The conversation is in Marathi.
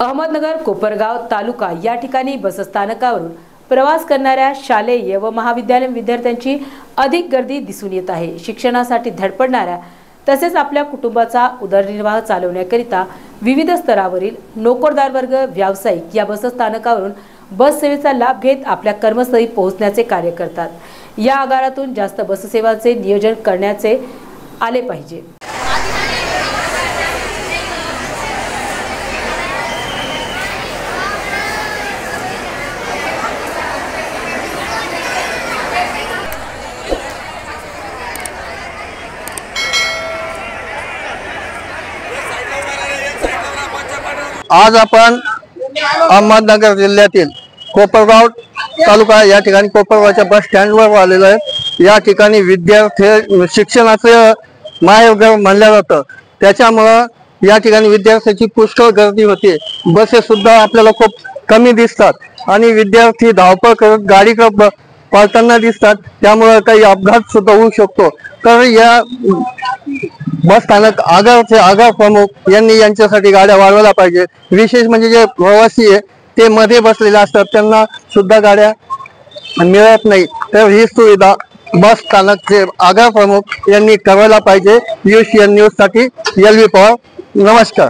अहमदनगर कोपरगाव तालुका या ठिकाणी बसस्थानकावरून प्रवास करणाऱ्या शालेय व महाविद्यालयीन विद्यार्थ्यांची अधिक गर्दी दिसून येत आहे. शिक्षणासाठी धडपडणाऱ्या तसेच आपल्या कुटुंबाचा उदरनिर्वाह चालवण्याकरिता विविध स्तरावरील नोकरदार वर्ग व्यावसायिक या बसस्थानकावरून बस सेवेचा लाभ घेत आपल्या कर्मस्थळी पोहोचण्याचे कार्य करतात. या आगारातून जास्त बससेवाचे नियोजन करण्याचे आले पाहिजे. आज आपण अहमदनगर जिल्ह्यातील कोपरगाव तालुका या ठिकाणी कोपरगावच्या बस स्टँडवर आलेलो आहे. या ठिकाणी विद्यार्थी शिक्षणाचं माहेरघर म्हणलं जातं. त्याच्यामुळं या ठिकाणी विद्यार्थ्याची पुष्कळ गर्दी होते. बसेस सुद्धा आपल्याला खूप कमी दिसतात. आणि विद्यार्थी धावपळ करत गाडीकडे पळताना दिसतात. त्यामुळं काही अपघात सुद्धा होऊ शकतो. तर या बस स्थानक आगारचे आगार प्रमुख यांनी यांच्यासाठी गाड्या वाढवायला पाहिजे. विशेष म्हणजे जे प्रवासी आहे ते मध्ये बसलेले असतात. त्यांना सुद्धा गाड्या मिळत नाही. तर ही सुविधा बस स्थानकचे आगार प्रमुख यांनी करायला पाहिजे. यू सी एन न्यूजसाठी एल व्ही पवार नमस्कार.